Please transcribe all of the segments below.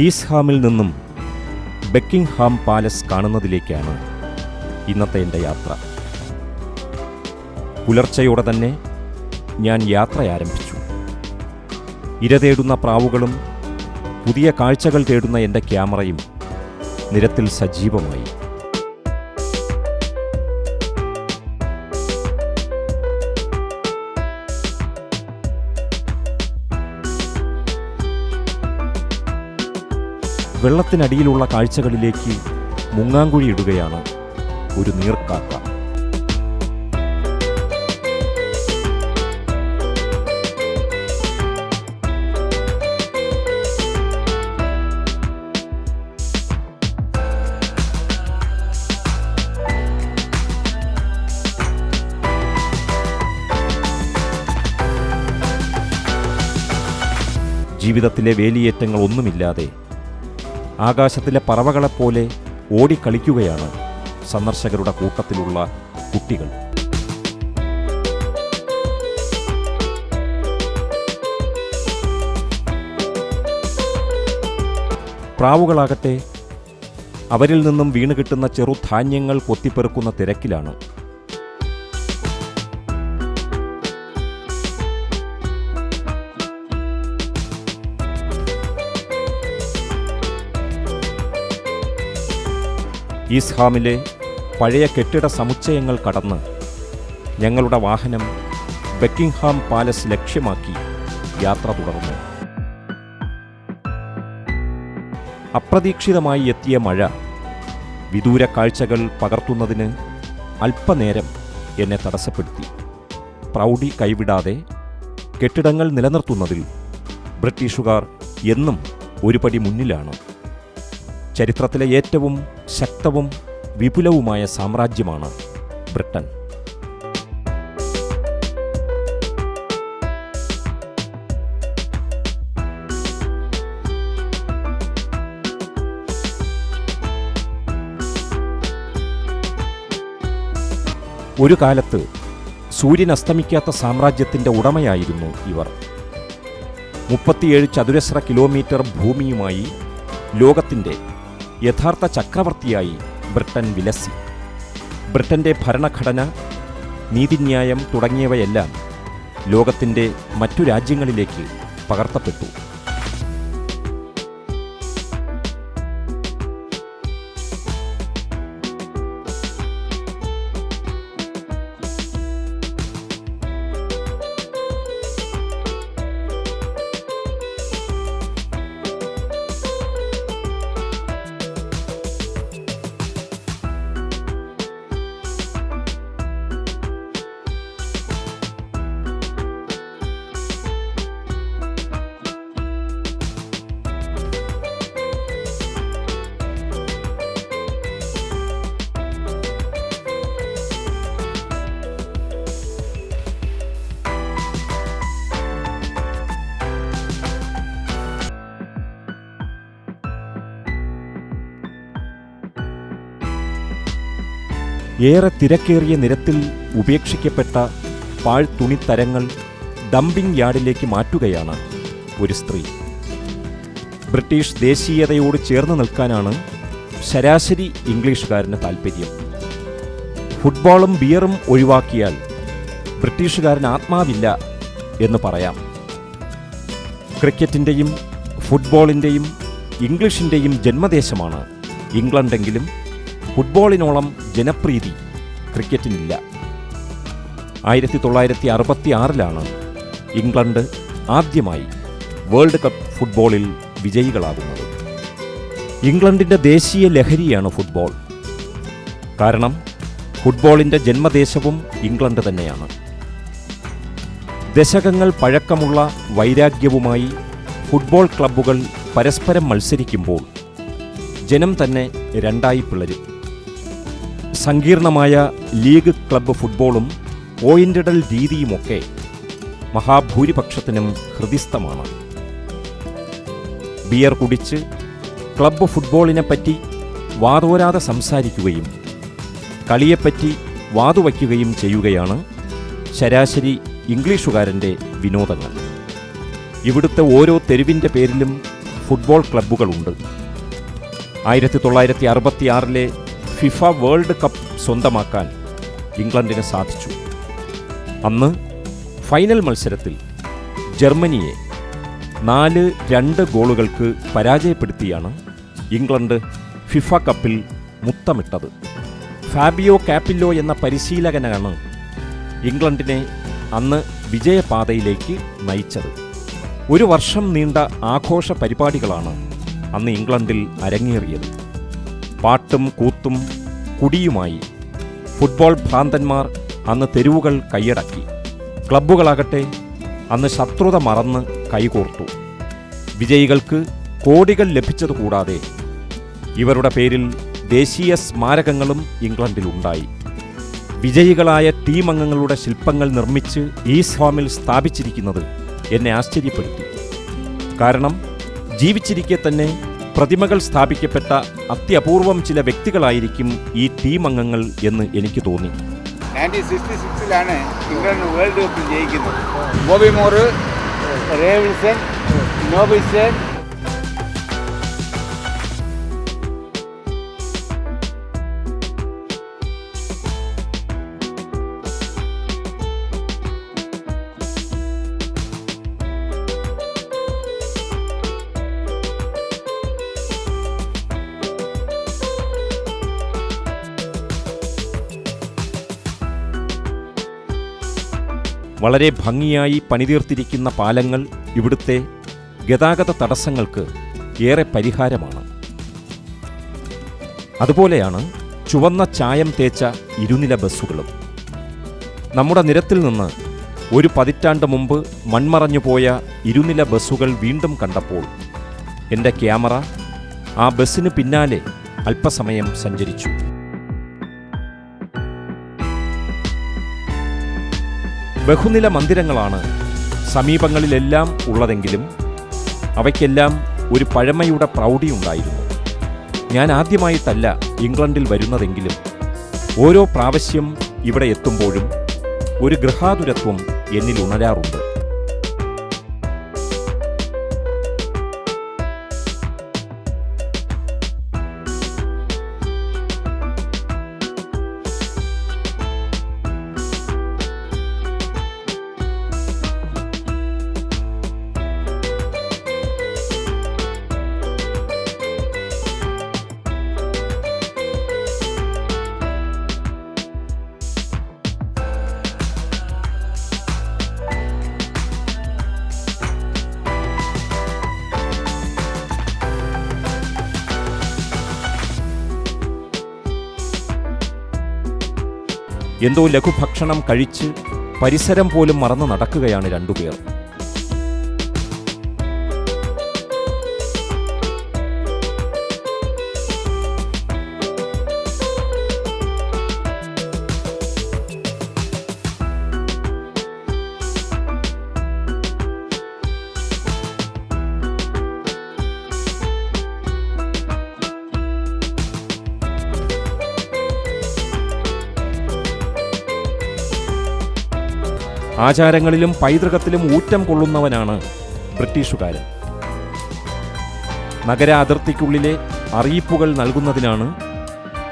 ഈസ്ഹാമിൽ നിന്നും Buckingham palace കാണുന്നതിലേക്കാണ് ഇന്നത്തെ എന്റെ യാത്ര. പുലർച്ചയോടെ തന്നെ ഞാൻ യാത്ര ആരംഭിച്ചു. ഇര തേടുന്ന പ്രാവുകളും പുതിയ കാഴ്ചകൾ തേടുന്ന എന്റെ ക്യാമറയും നിരത്തിൽ സജീവമായി. വെള്ളത്തിനടിയിലുള്ള കാഴ്ചകളിലേക്ക് മുങ്ങാങ്കുഴി ഇടുകയാണ് ഒരു നീർക്കാക്ക. ജീവിതത്തിലെ വേലിയേറ്റങ്ങൾ ഒന്നുമില്ലാതെ ആകാശത്തിലെ പറവകളെപ്പോലെ ഓടിക്കളിക്കുകയാണ് സന്ദർശകരുടെ കൂട്ടത്തിലുള്ള കുട്ടികൾ. പ്രാവുകളാകട്ടെ അവരിൽ നിന്നും വീണ് കിട്ടുന്ന ചെറുധാന്യങ്ങൾ കൊത്തിപ്പെറുക്കുന്ന തിരക്കിലാണ് ഈസ്ഹാമിലെ പഴയ കെട്ടിട സമുച്ചയങ്ങൾ കടന്ന് ഞങ്ങളുടെ വാഹനം ബക്കിംഗ്ഹാം പാലസ് ലക്ഷ്യമാക്കി യാത്ര തുടർന്നു. അപ്രതീക്ഷിതമായി എത്തിയ മഴ വിദൂര കാഴ്ചകൾ പകർത്തുന്നതിന് അല്പനേരം എന്നെ തടസ്സപ്പെടുത്തി. പ്രൗഢി കൈവിടാതെ കെട്ടിടങ്ങൾ നിലനിർത്തുന്നതിൽ ബ്രിട്ടീഷുകാർ എന്നും ഒരുപടി മുന്നിലാണ്. ചരിത്രത്തിലെ ഏറ്റവും ശക്തവും വിപുലവുമായ സാമ്രാജ്യമാണ് ബ്രിട്ടൻ. ഒരു കാലത്ത് സൂര്യൻ അസ്തമിക്കാത്ത സാമ്രാജ്യത്തിന്റെ ഉടമയായിരുന്നു ഇവർ. മുപ്പത്തിയേഴ് ചതുരശ്ര കിലോമീറ്റർ ഭൂമിയുമായി ലോകത്തിന്റെ യഥാർത്ഥ ചക്രവർത്തിയായി ബ്രിട്ടൻ വിലസി. ബ്രിട്ടന്റെ ഭരണഘടന നീതിന്യായം തുടങ്ങിയവയെല്ലാം ലോകത്തിന്റെ മറ്റു രാജ്യങ്ങളിലേക്ക് പകർത്തപ്പെട്ടു. ഏറെ തിരക്കേറിയ നിരത്തിൽ ഉപേക്ഷിക്കപ്പെട്ട തുണിത്തരങ്ങൾ ഡംപിംഗ് യാർഡിലേക്ക് മാറ്റുകയാണ് ഒരു സ്ത്രീ. ബ്രിട്ടീഷ് ദേശീയതയോട് ചേർന്ന് നിൽക്കാനാണ് ശരാശരി ഇംഗ്ലീഷുകാരന് താൽപ്പര്യം ഫുട്ബോളും ബിയറും ഒഴിവാക്കിയാൽ ബ്രിട്ടീഷുകാരൻ ആത്മാവില്ല എന്ന് പറയാം. ക്രിക്കറ്റിന്റെയും ഫുട്ബോളിന്റെയും ഇംഗ്ലീഷിന്റെയും ജന്മദേശമാണ് ഇംഗ്ലണ്ടെങ്കിലും ഫുട്ബോളിനോളം ജനപ്രീതി ക്രിക്കറ്റിനില്ല. ആയിരത്തി തൊള്ളായിരത്തി അറുപത്തി ആറിലാണ് ഇംഗ്ലണ്ട് ആദ്യമായി വേൾഡ് കപ്പ് ഫുട്ബോളിൽ വിജയികളാകുന്നത്. ഇംഗ്ലണ്ടിന്റെ ദേശീയ ലഹരിയാണ് ഫുട്ബോൾ. കാരണം ഫുട്ബോളിന്റെ ജന്മദേശവും ഇംഗ്ലണ്ട് തന്നെയാണ്. ദശകങ്ങൾ പഴക്കമുള്ള വൈരാഗ്യവുമായി ഫുട്ബോൾ ക്ലബ്ബുകൾ പരസ്പരം മത്സരിക്കുമ്പോൾ ജനം തന്നെ രണ്ടായി പിളരും. സങ്കീർണമായ ലീഗ് ക്ലബ്ബ് ഫുട്ബോളും പോയിന്റിടൽ രീതിയുമൊക്കെ മഹാഭൂരിപക്ഷത്തിനും ഹൃദിസ്ഥമാണ് ബിയർ കുടിച്ച് ക്ലബ്ബ് ഫുട്ബോളിനെപ്പറ്റി വാതോരാതെ സംസാരിക്കുകയും കളിയെപ്പറ്റി വാതുവയ്ക്കുകയും ചെയ്യുകയാണ് ശരാശരി ഇംഗ്ലീഷുകാരന്റെ വിനോദങ്ങൾ. ഇവിടുത്തെ ഓരോ തെരുവിന്റെ പേരിലും ഫുട്ബോൾ ക്ലബ്ബുകളുണ്ട്. ആയിരത്തി തൊള്ളായിരത്തി അറുപത്തിയാറിലെ ഫിഫ വേൾഡ് കപ്പ് സ്വന്തമാക്കാൻ ഇംഗ്ലണ്ടിന് സാധിച്ചു. അന്ന് ഫൈനൽ മത്സരത്തിൽ ജർമ്മനിയെ നാല് രണ്ട് ഗോളുകൾക്ക് പരാജയപ്പെടുത്തിയാണ് ഇംഗ്ലണ്ട് ഫിഫ കപ്പിൽ മുത്തമിട്ടത്. ഫാബിയോ കാപ്പില്ലോ എന്ന പരിശീലകനാണ് ഇംഗ്ലണ്ടിനെ അന്ന് വിജയപാതയിലേക്ക് നയിച്ചത്. ഒരു വർഷം നീണ്ട ആഘോഷ പരിപാടികളാണ് അന്ന് ഇംഗ്ലണ്ടിൽ അരങ്ങേറിയത്. പാട്ടും കൂത്തും കുടിയുമായി ഫുട്ബോൾ ഭ്രാന്തന്മാർ അന്ന് തെരുവുകൾ കൈയടക്കി. ക്ലബ്ബുകളാകട്ടെ അന്ന് ശത്രുത മറന്ന് കൈകോർത്തു. വിജയികൾക്ക് കോടികൾ ലഭിച്ചതുകൂടാതെ ഇവരുടെ പേരിൽ ദേശീയ സ്മാരകങ്ങളും ഇംഗ്ലണ്ടിലുണ്ടായി. വിജയികളായ ടീം അംഗങ്ങളുടെ ശില്പങ്ങൾ നിർമ്മിച്ച് ഈ ഫാമിൽ സ്ഥാപിച്ചിരിക്കുന്നത് എന്നെ ആശ്ചര്യപ്പെടുത്തി. കാരണം ജീവിച്ചിരിക്കെ തന്നെ പ്രതിമകൾ സ്ഥാപിക്കപ്പെട്ട അത്യപൂർവം ചില വ്യക്തികളായിരിക്കും ഈ ടീം അംഗങ്ങൾ എന്ന് എനിക്ക് തോന്നി. നയന്റീൻ സിക്സ്റ്റി സിക്സിലാണ് വേൾഡ് കപ്പിൽ ജയിക്കുന്നത്. ബോബി മോർ റേവിൽസൺ നോബിസൺ വളരെ ഭംഗിയായി പണിതീർത്തിരിക്കുന്ന പാലങ്ങൾ ഇവിടുത്തെ ഗതാഗത തടസ്സങ്ങൾക്ക് ഏറെ പരിഹാരമാണ്. അതുപോലെയാണ് ചുവന്ന ചായം തേച്ച ഇരുനില ബസ്സുകളും. നമ്മുടെ നിരത്തിൽ നിന്ന് ഒരു പതിറ്റാണ്ട് മുമ്പ് മൺമറഞ്ഞു പോയ ഇരുനില ബസ്സുകൾ വീണ്ടും കണ്ടപ്പോൾ എന്റെ ക്യാമറ ആ ബസ്സിന് പിന്നാലെ അല്പസമയം സഞ്ചരിച്ചു. ബഹുനില മന്ദിരങ്ങളാണ് സമീപങ്ങളിലെല്ലാം ഉള്ളതെങ്കിലും അവയ്ക്കെല്ലാം ഒരു പഴമയുടെ പ്രൗഢിയുണ്ടായിരുന്നു ഞാൻ ആദ്യമായിട്ടല്ല ഇംഗ്ലണ്ടിൽ വരുന്നതെങ്കിലും ഓരോ പ്രാവശ്യം ഇവിടെ എത്തുമ്പോഴും ഒരു ഗൃഹാതുരത്വം എന്നിൽ ഉണരാറുണ്ട്. എന്തോ ലഘുഭക്ഷണം കഴിച്ച് പരിസരം പോലും മറന്നു നടക്കുകയാണ് രണ്ടുപേർ. ആചാരങ്ങളിലും പൈതൃകത്തിലും ഊറ്റം കൊള്ളുന്നവനാണ് ബ്രിട്ടീഷുകാരൻ. നഗര അതിർത്തിക്കുള്ളിലെ അറിയിപ്പുകൾ നൽകുന്നതിനാണ്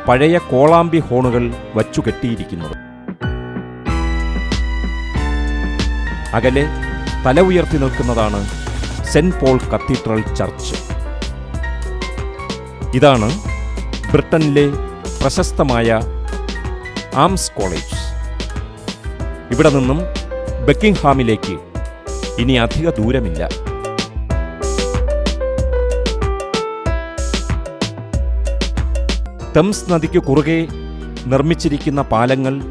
പഴയ കോളാമ്പി ഹോണുകൾ വച്ചുകെട്ടിയിരിക്കുന്നത്. അകലെ തല ഉയർത്തി നിൽക്കുന്നതാണ് സെന്റ് പോൾ കത്തീഡ്രൽ ചർച്ച്. ഇതാണ് ബ്രിട്ടനിലെ പ്രശസ്തമായ ആംസ് കോളേജ്. ഇവിടെ നിന്നും ബക്കിംഗ്ഹാമിലേക്ക്. ഇനി അധിക ദൂരമില്ല. തംസ് നദിക്ക് കുറുകെ നിർമ്മിച്ചിരിക്കുന്ന പാലങ്ങൾ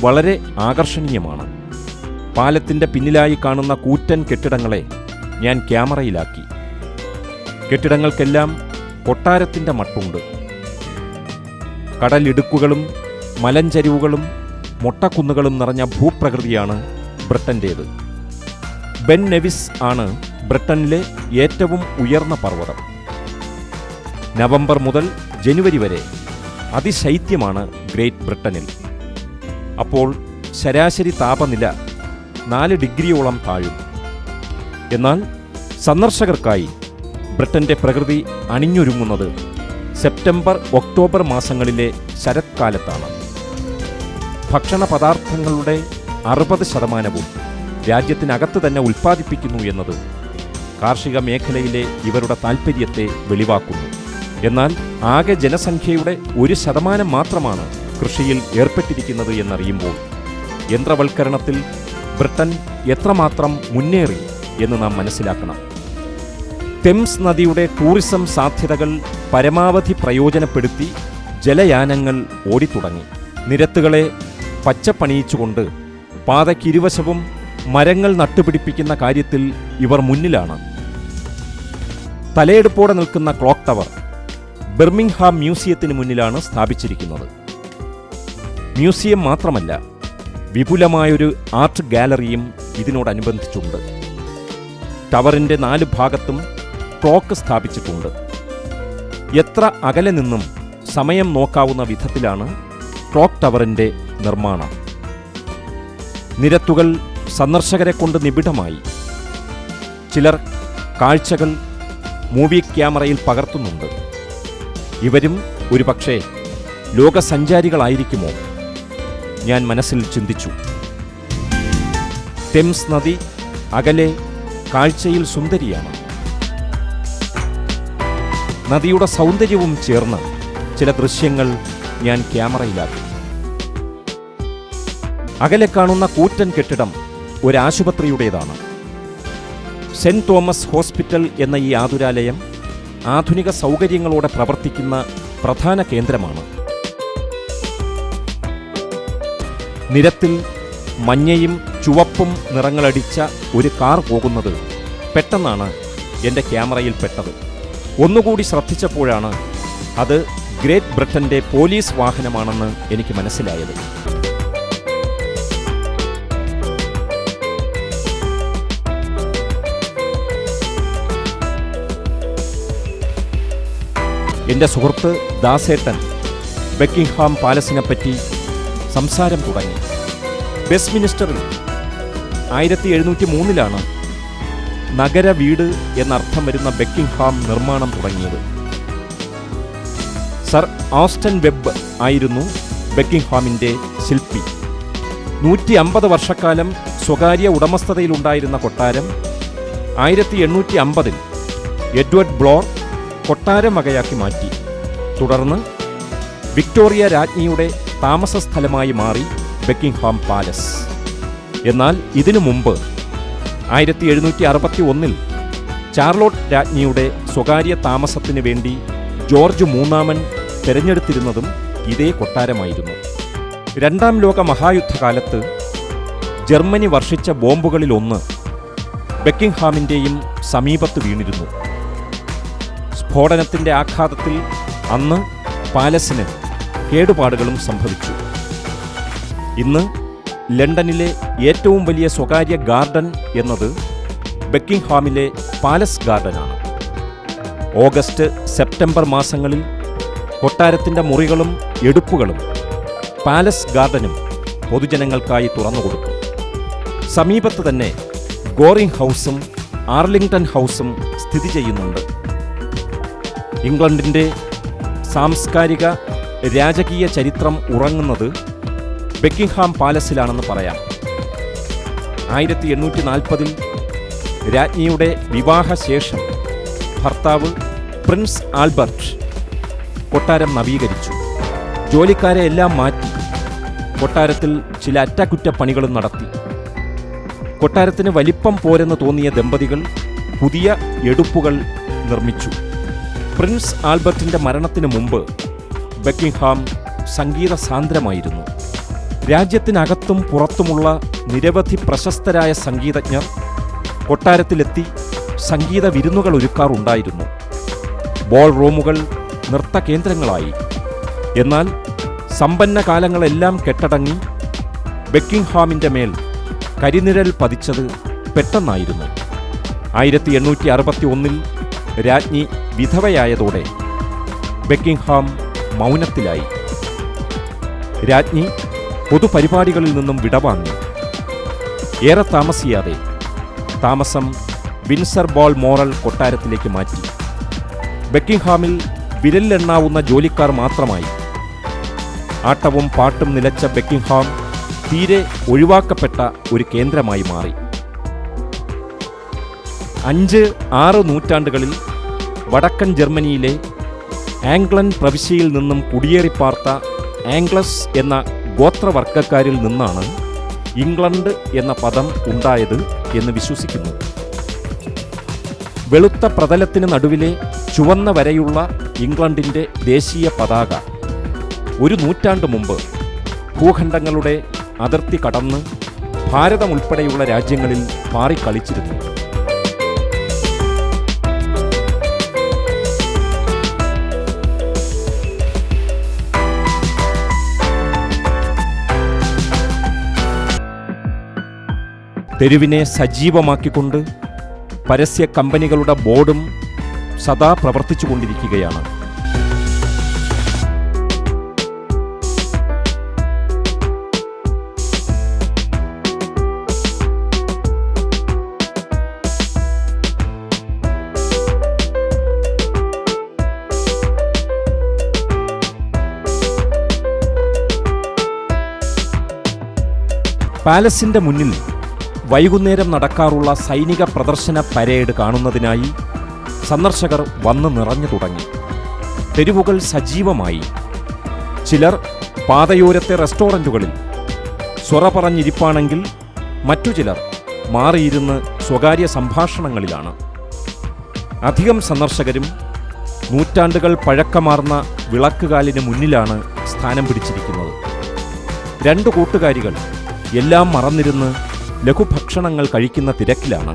വളരെ ആകർഷണീയമാണ്. പാലത്തിന്റെ പിന്നിലായി കാണുന്ന കൂറ്റൻ കെട്ടിടങ്ങളെ ഞാൻ ക്യാമറയിലാക്കി. കെട്ടിടങ്ങൾക്കെല്ലാം കൊട്ടാരത്തിന്റെ മട്ടുണ്ട് കടലിടുക്കുകളും മലഞ്ചരിവുകളും മൊട്ടക്കുന്നുകളും നിറഞ്ഞ ഭൂപ്രകൃതിയാണ് ബ്രിട്ടന്റേത്. ബെൻ നെവിസ് ആണ് ബ്രിട്ടനിലെ ഏറ്റവും ഉയർന്ന പർവതം. നവംബർ മുതൽ ജനുവരി വരെ അതിശൈത്യമാണ് ഗ്രേറ്റ് ബ്രിട്ടനിൽ. അപ്പോൾ ശരാശരി താപനില നാല് ഡിഗ്രിയോളം താഴും. എന്നാൽ സന്ദർശകർക്കായി ബ്രിട്ടന്റെ പ്രകൃതി അണിഞ്ഞൊരുങ്ങുന്നത് സെപ്റ്റംബർ ഒക്ടോബർ മാസങ്ങളിലെ ശരത്കാലത്താണ്. ഭക്ഷണ പദാർത്ഥങ്ങളുടെ അറുപത് ശതമാനവും രാജ്യത്തിനകത്ത് തന്നെ ഉൽപ്പാദിപ്പിക്കുന്നു എന്നത് കാർഷിക മേഖലയിലെ ഇവരുടെ താൽപ്പര്യത്തെ വെളിവാക്കുന്നു. എന്നാൽ ആകെ ജനസംഖ്യയുടെ ഒരു ശതമാനം മാത്രമാണ് കൃഷിയിൽ ഏർപ്പെട്ടിരിക്കുന്നത് എന്നറിയുമ്പോൾ യന്ത്രവൽക്കരണത്തിൽ ബ്രിട്ടൻ എത്രമാത്രം മുന്നേറി എന്ന് നാം മനസ്സിലാക്കണം. തെംസ് നദിയുടെ ടൂറിസം സാധ്യതകൾ പരമാവധി പ്രയോജനപ്പെടുത്തി ജലയാനങ്ങൾ ഓടിത്തുടങ്ങി. നിരത്തുകളെ പച്ചപ്പണിയിച്ചുകൊണ്ട് പാതയ്ക്കിരുവശവും മരങ്ങൾ നട്ടുപിടിപ്പിക്കുന്ന കാര്യത്തിൽ ഇവർ മുന്നിലാണ്. തലയെടുപ്പോടെ നിൽക്കുന്ന ക്ലോക്ക് ടവർ ബിർമിംഗ്ഹാം മ്യൂസിയത്തിന് മുന്നിലാണ് സ്ഥാപിച്ചിരിക്കുന്നത്. മ്യൂസിയം മാത്രമല്ല വിപുലമായൊരു ആർട്ട് ഗാലറിയും ഇതിനോടനുബന്ധിച്ചുണ്ട്. ടവറിന്റെ നാല് ഭാഗത്തും ക്ലോക്ക് സ്ഥാപിച്ചിട്ടുണ്ട്. എത്ര അകലെ നിന്നും സമയം നോക്കാവുന്ന വിധത്തിലാണ് ക്ലോക്ക് ടവറിന്റെ നിർമ്മാണം. നിരത്തുകൾ സന്ദർശകരെ കൊണ്ട് നിബിഡമായി. ചിലർ കാഴ്ചകൾ മൂവി ക്യാമറയിൽ പകർത്തുന്നുണ്ട്. ഇവരും ഒരുപക്ഷെ ലോകസഞ്ചാരികളായിരിക്കുമോ? ഞാൻ മനസ്സിൽ ചിന്തിച്ചു. തെംസ് നദി അകലെ കാഴ്ചയിൽ സുന്ദരിയാണ്. നദിയുടെ സൗന്ദര്യവും ചേർന്ന് ചില ദൃശ്യങ്ങൾ ഞാൻ ക്യാമറയിലാക്കി. അകലെ കാണുന്ന കൂറ്റൻ കെട്ടിടം ഒരാശുപത്രിയുടേതാണ്. സെന്റ് തോമസ് ഹോസ്പിറ്റൽ എന്ന ഈ ആതുരാലയം ആധുനിക സൗകര്യങ്ങളോടെ പ്രവർത്തിക്കുന്ന പ്രധാന കേന്ദ്രമാണ്. നിരത്തിൽ മഞ്ഞയും ചുവപ്പും നിറങ്ങളടിച്ച ഒരു കാർ പോകുന്നത് പെട്ടെന്നാണ് എന്റെ ക്യാമറയിൽ പെട്ടത് ഒന്നുകൂടി ശ്രദ്ധിച്ചപ്പോഴാണ് അത് ഗ്രേറ്റ് ബ്രിട്ടന്റെ പോലീസ് വാഹനമാണെന്ന് എനിക്ക് മനസ്സിലായത്. എന്റെ സുഹൃത്ത് ദാസേട്ടൻ ബക്കിംഗ്ഹാം പാലസിനെ പറ്റി സംസാരം തുടങ്ങി. വെസ്റ്റ്മിനിസ്റ്ററിൽ ആയിരത്തി എഴുന്നൂറ്റി മൂന്നിലാണ് നഗര വീട് എന്നർത്ഥം വരുന്ന ബക്കിംഗ്ഹാം നിർമ്മാണം തുടങ്ങിയത്. സർ ആസ്റ്റൻ വെബ് ആയിരുന്നു ബക്കിംഗ്ഹാമിന്റെ ശില്പി. നൂറ്റി അമ്പത് വർഷക്കാലം സ്വകാര്യ ഉടമസ്ഥതയിലുണ്ടായിരുന്ന കൊട്ടാരം ആയിരത്തി എണ്ണൂറ്റി അമ്പതിൽ എഡ്വേർഡ് ബ്ലോർ കൊട്ടാരം വകയാക്കി മാറ്റി. തുടർന്ന് വിക്ടോറിയ രാജ്ഞിയുടെ താമസ സ്ഥലമായി മാറി ബക്കിംഗ്ഹാം പാലസ്. എന്നാൽ ഇതിനു മുമ്പ് ആയിരത്തി എഴുന്നൂറ്റി അറുപത്തി ഒന്നിൽ ചാർലോട്ട് രാജ്ഞിയുടെ സ്വകാര്യ താമസത്തിന് വേണ്ടി ജോർജ് മൂന്നാമൻ തിരഞ്ഞെടുത്തിരുന്നതും ഇതേ കൊട്ടാരമായിരുന്നു. രണ്ടാം ലോക മഹായുദ്ധകാലത്ത് ജർമ്മനി വർഷിച്ച ബോംബുകളിലൊന്ന് ബക്കിംഗ്ഹാമിന്റെയും സമീപത്ത് വീണിരുന്നു. സ്ഫോടനത്തിന്റെ ആഘാതത്തിൽ അന്ന് പാലസിന് കേടുപാടുകളും സംഭവിച്ചു. ഇന്ന് ലണ്ടനിലെ ഏറ്റവും വലിയ സ്വകാര്യ ഗാർഡൻ എന്നത് ബക്കിംഗ്ഹാമിലെ പാലസ് ഗാർഡനാണ്. ഓഗസ്റ്റ് സെപ്റ്റംബർ മാസങ്ങളിൽ കൊട്ടാരത്തിന്റെ മുറികളും എടുപ്പുകളും പാലസ് ഗാർഡനും പൊതുജനങ്ങൾക്കായി തുറന്നുകൊടുക്കും സമീപത്ത് തന്നെ ഗോറിംഗ് ഹൗസും ആർലിംഗ്ടൺ ഹൗസും സ്ഥിതി ചെയ്യുന്നുണ്ട്. ഇംഗ്ലണ്ടിന്റെ സാംസ്കാരിക രാജകീയ ചരിത്രം ഉറങ്ങുന്നത് ബക്കിംഗ്ഹാം പാലസിലാണെന്ന് പറയാം. ആയിരത്തി എണ്ണൂറ്റി നാൽപ്പതിൽ രാജ്ഞിയുടെ വിവാഹശേഷം ഭർത്താവ് പ്രിൻസ് ആൽബർട്ട് കൊട്ടാരം നവീകരിച്ചു. ജോലിക്കാരെ എല്ലാം മാറ്റി കൊട്ടാരത്തിൽ ചില അറ്റകുറ്റപ്പണികളും നടത്തി. കൊട്ടാരത്തിന് വലിപ്പം പോരെന്ന് തോന്നിയ ദമ്പതികൾ പുതിയ എടുപ്പുകൾ നിർമ്മിച്ചു. പ്രിൻസ് ആൽബർട്ടിന്റെ മരണത്തിന് മുമ്പ് ബക്കിംഗ്ഹാം സംഗീത സാന്ദ്രമായിരുന്നു രാജ്യത്തിനകത്തും പുറത്തുമുള്ള നിരവധി പ്രശസ്തരായ സംഗീതജ്ഞർ കൊട്ടാരത്തിലെത്തി സംഗീത വിരുന്നുകൾ ഒരുക്കാറുണ്ടായിരുന്നു. ബോൾ റൂമുകൾ നൃത്തകേന്ദ്രങ്ങളായി എന്നാൽ സമ്പന്ന കാലങ്ങളെല്ലാം കെട്ടടങ്ങി ബക്കിംഗ്ഹാമിന്റെ മേൽ കരിനിഴൽ പതിച്ചത് പെട്ടെന്നായിരുന്നു. ആയിരത്തി എണ്ണൂറ്റി അറുപത്തി ഒന്നിൽ രാജ്ഞി വിധവയായതോടെ ബെക്കിംഗ്ഹാം മൗനത്തിലായി. രാജ്ഞി പൊതുപരിപാടികളിൽ നിന്നും വിടവാങ്ങി. ഏറെ താമസിയാതെ താമസം വിൻസർ ബോൾ മോറൽ കൊട്ടാരത്തിലേക്ക് മാറ്റി. ബെക്കിംഗ്ഹാമിൽ വിരലിലെണ്ണാവുന്ന ജോലിക്കാർ മാത്രമായി. ആട്ടവും പാട്ടും നിലച്ച ബെക്കിംഗ്ഹാം തീരെ ഒഴിവാക്കപ്പെട്ട ഒരു കേന്ദ്രമായി മാറി. അഞ്ച് ആറ് നൂറ്റാണ്ടുകളിൽ വടക്കൻ ജർമ്മനിയിലെ ആംഗ്ലൻ പ്രവിശ്യയിൽ നിന്നും കുടിയേറിപ്പാർത്ത ആംഗ്ലസ് എന്ന ഗോത്രവർഗക്കാരിൽ നിന്നാണ് ഇംഗ്ലണ്ട് എന്ന പദം ഉണ്ടായത് എന്ന് വിശ്വസിക്കുന്നു. വെളുത്ത പ്രതലത്തിന് നടുവിലെ ചുവന്ന വരെയുള്ള ഇംഗ്ലണ്ടിന്റെ ദേശീയ പതാക. ഒരു നൂറ്റാണ്ട് മുമ്പ് ഭൂഖണ്ഡങ്ങളുടെ അതിർത്തി കടന്ന് ഭാരതമുൾപ്പെടെയുള്ള രാജ്യങ്ങളിൽ പാറിക്കളിച്ചിരുന്നു തെരുവിനെ സജീവമാക്കിക്കൊണ്ട് പരസ്യ കമ്പനികളുടെ ബോർഡും സദാ പ്രവർത്തിച്ചുകൊണ്ടിരിക്കുകയാണ്. പാലസിന്റെ മുന്നിൽ വൈകുന്നേരം നടക്കാറുള്ള സൈനിക പ്രദർശന പരേഡ് കാണുന്നതിനായി സന്ദർശകർ വന്നു നിറഞ്ഞു തുടങ്ങി. തെരുവുകൾ സജീവമായി. ചിലർ പാതയോരത്തെ റെസ്റ്റോറന്റുകളിൽ സ്വറ പറഞ്ഞിരിപ്പാണെങ്കിൽ മറ്റു ചിലർ മാറിയിരുന്ന് സ്വകാര്യ സംഭാഷണങ്ങളിലാണ്. അധികം സന്ദർശകരും നൂറ്റാണ്ടുകൾ പഴക്കമാർന്ന വിളക്കുകാലിന് മുന്നിലാണ് സ്ഥാനം പിടിച്ചിരിക്കുന്നത്. രണ്ട് കൂട്ടുകാരികൾ എല്ലാം മറന്നിരുന്ന് ലഘുഭക്ഷണങ്ങൾ കഴിക്കുന്ന തിരക്കിലാണ്.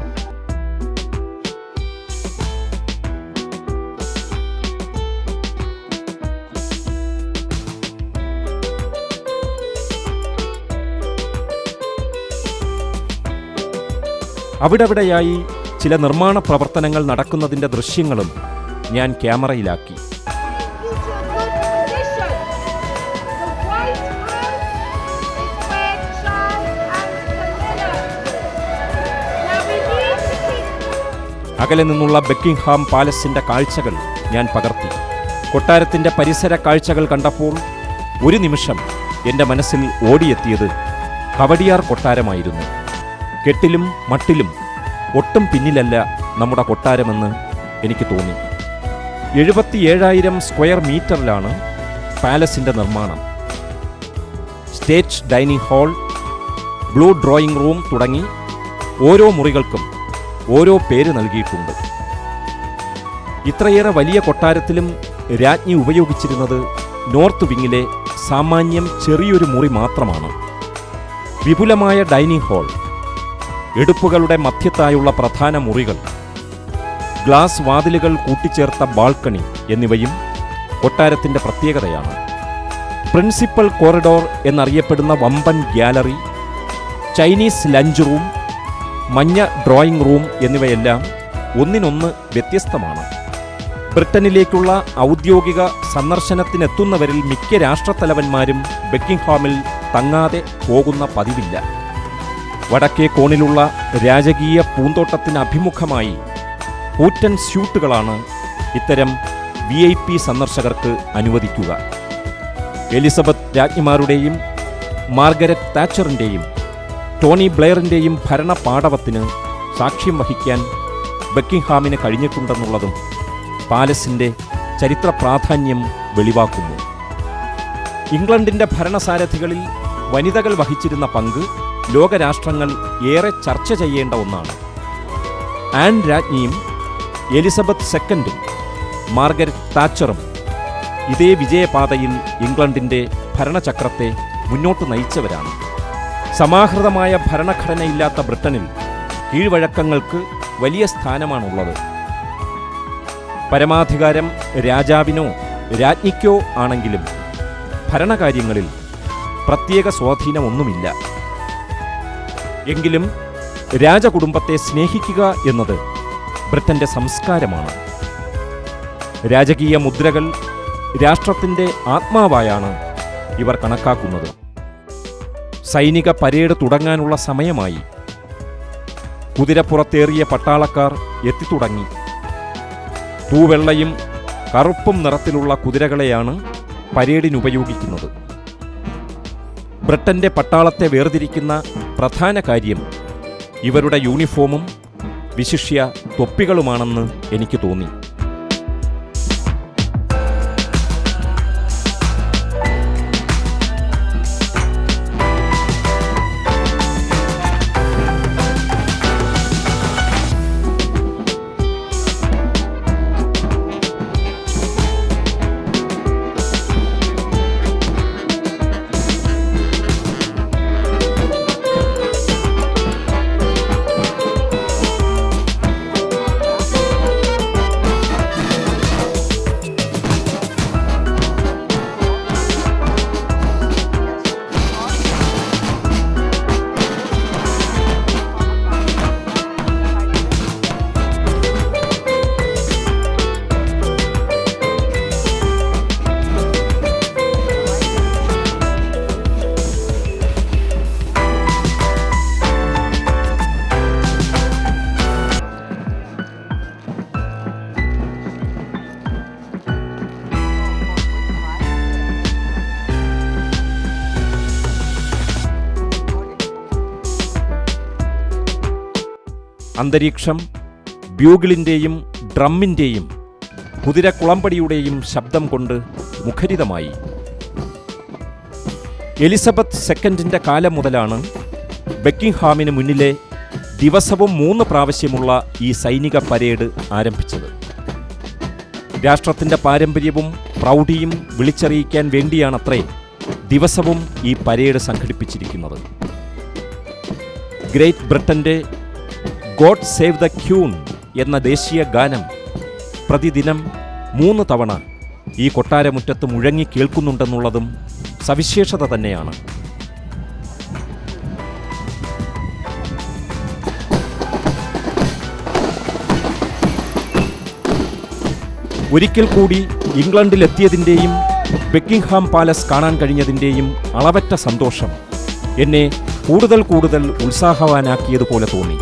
അവിടെവിടെയായി ചില നിർമ്മാണ പ്രവർത്തനങ്ങൾ നടക്കുന്നതിന്റെ ദൃശ്യങ്ങളും ഞാൻ ക്യാമറയിലാക്കി. അകലെ നിന്നുള്ള ബക്കിംഗ്ഹാം പാലസിന്റെ കാഴ്ചകൾ ഞാൻ പകർത്തി. കൊട്ടാരത്തിന്റെ പരിസര കാഴ്ചകൾ കണ്ടപ്പോൾ ഒരു നിമിഷം എന്റെ മനസ്സിൽ ഓടിയെത്തിയത് കവടിയാർ കൊട്ടാരമായിരുന്നു. കെട്ടിലും മട്ടിലും ഒട്ടും പിന്നിലല്ല നമ്മുടെ കൊട്ടാരമെന്ന് എനിക്ക് തോന്നി. എഴുപത്തിയേഴായിരം സ്ക്വയർ മീറ്ററിലാണ് പാലസിന്റെ നിർമ്മാണം. State dining hall blue drawing room തുടങ്ങി ഓരോ മുറികൾക്കും ഓരോ പേര് നൽകിയിട്ടുണ്ട്. ഇത്രയേറെ വലിയ കൊട്ടാരത്തിലും രാജ്ഞി ഉപയോഗിച്ചിരുന്നത് നോർത്ത് വിങ്ങിലെ സാമാന്യം ചെറിയൊരു മുറി മാത്രമാണ്. വിപുലമായ ഡൈനിങ് ഹാൾ എടുപ്പുകളുടെ മധ്യത്തായുള്ള പ്രധാന മുറികൾ ഗ്ലാസ് വാതിലുകൾ കൂട്ടിച്ചേർത്ത ബാൾക്കണി എന്നിവയും കൊട്ടാരത്തിന്റെ പ്രത്യേകതയാണ്. പ്രിൻസിപ്പൽ കോറിഡോർ എന്നറിയപ്പെടുന്ന വമ്പൻ ഗ്യാലറി ചൈനീസ് ലഞ്ച് റൂം മഞ്ഞ ഡ്രോയിംഗ് റൂം എന്നിവയെല്ലാം ഒന്നിനൊന്ന് വ്യത്യസ്തമാണ്. ബ്രിട്ടനിലേക്കുള്ള ഔദ്യോഗിക സന്ദർശനത്തിനെത്തുന്നവരിൽ മിക്ക രാഷ്ട്രത്തലവന്മാരും ബക്കിംഗ്ഹാമിൽ തങ്ങാതെ പോകുന്ന പതിവില്ല. വടക്കേ കോണിലുള്ള രാജകീയ പൂന്തോട്ടത്തിന് അഭിമുഖമായി കൂറ്റൻ സ്യൂട്ടുകളാണ് ഇത്തരം വി ഐ പി സന്ദർശകർക്ക് അനുവദിക്കുക. എലിസബത്ത് രാജ്ഞിമാരുടെയും മാർഗരറ്റ് താച്ചറിന്റെയും ടോണി ബ്ലെയറിന്റെയും ഭരണ പാടവത്തിന് സാക്ഷ്യം വഹിക്കാൻ ബക്കിംഗ്ഹാമിന് കഴിഞ്ഞിട്ടുണ്ടെന്നുള്ളതും പാലസിന്റെ ചരിത്ര പ്രാധാന്യം വെളിവാക്കുന്നു. ഇംഗ്ലണ്ടിന്റെ ഭരണസാരഥികളിൽ വനിതകൾ വഹിച്ചിരുന്ന പങ്ക് ലോകരാഷ്ട്രങ്ങൾ ഏറെ ചർച്ച ചെയ്യേണ്ട ഒന്നാണ്. ആൻ രാജ്ഞിയും എലിസബത്ത് സെക്കൻഡും മാർഗരറ്റ് താച്ചറും ഇതേ വിജയപാതയിൽ ഇംഗ്ലണ്ടിന്റെ ഭരണചക്രത്തെ മുന്നോട്ട് നയിച്ചവരാണ്. സമാഹൃതമായ ഭരണഘടനയില്ലാത്ത ബ്രിട്ടനിൽ കീഴ്വഴക്കങ്ങൾക്ക് വലിയ സ്ഥാനമാണുള്ളത്. പരമാധികാരം രാജാവിനോ രാജ്ഞിക്കോ ആണെങ്കിലും ഭരണകാര്യങ്ങളിൽ പ്രത്യേക സ്വാധീനമൊന്നുമില്ല. എങ്കിലും രാജകുടുംബത്തെ സ്നേഹിക്കുക എന്നത് ബ്രിട്ടന്റെ സംസ്കാരമാണ്. രാജകീയ മുദ്രകൾ രാഷ്ട്രത്തിന്റെ ആത്മാവായാണ് ഇവർ കണക്കാക്കുന്നത്. സൈനിക പരേഡ് തുടങ്ങാനുള്ള സമയമായി. കുതിരപ്പുറത്തേറിയ പട്ടാളക്കാർ എത്തിത്തുടങ്ങി. തൂവെള്ളയും കറുപ്പും നിറത്തിലുള്ള കുതിരകളെയാണ് പരേഡിനുപയോഗിക്കുന്നത്. ബ്രിട്ടന്റെ പട്ടാളത്തെ വേർതിരിക്കുന്ന പ്രധാന കാര്യം ഇവരുടെ യൂണിഫോമും വിശിഷ്യ തൊപ്പികളുമാണെന്ന് എനിക്ക് തോന്നി. അന്തരീക്ഷം ബ്യൂഗിളിന്റെയും ഡ്രമ്മിന്റെയും കുതിരക്കുളമ്പടിയുടെയും ശബ്ദം കൊണ്ട് മുഖരിതമായി. എലിസബത്ത് സെക്കൻഡിന്റെ കാലം മുതലാണ് ബക്കിംഗ്ഹാമിന് മുന്നിലെ ദിവസവും മൂന്ന് പ്രാവശ്യമുള്ള ഈ സൈനിക പരേഡ് ആരംഭിച്ചത്. രാഷ്ട്രത്തിന്റെ പാരമ്പര്യവും പ്രൗഢിയും വിളിച്ചറിയിക്കാൻ വേണ്ടിയാണത്രേ ദിവസവും ഈ പരേഡ് സംഘടിപ്പിച്ചിരിക്കുന്നത്. ഗ്രേറ്റ് ബ്രിട്ടന്റെ ഗോഡ് സേവ് ദ ക്യൂൺ എന്ന ദേശീയ ഗാനം പ്രതിദിനം മൂന്ന് തവണ ഈ കൊട്ടാരമുറ്റത്ത് മുഴങ്ങി കേൾക്കുന്നുണ്ടെന്നുള്ളതും സവിശേഷത തന്നെയാണ്. ഒരിക്കൽ കൂടി ഇംഗ്ലണ്ടിലെത്തിയതിന്റെയും ബെക്കിംഗ്ഹാം പാലസ് കാണാൻ കഴിഞ്ഞതിന്റെയും അളവറ്റ സന്തോഷം എന്നെ കൂടുതൽ കൂടുതൽ ഉത്സാഹവാനാക്കിയതുപോലെ തോന്നി.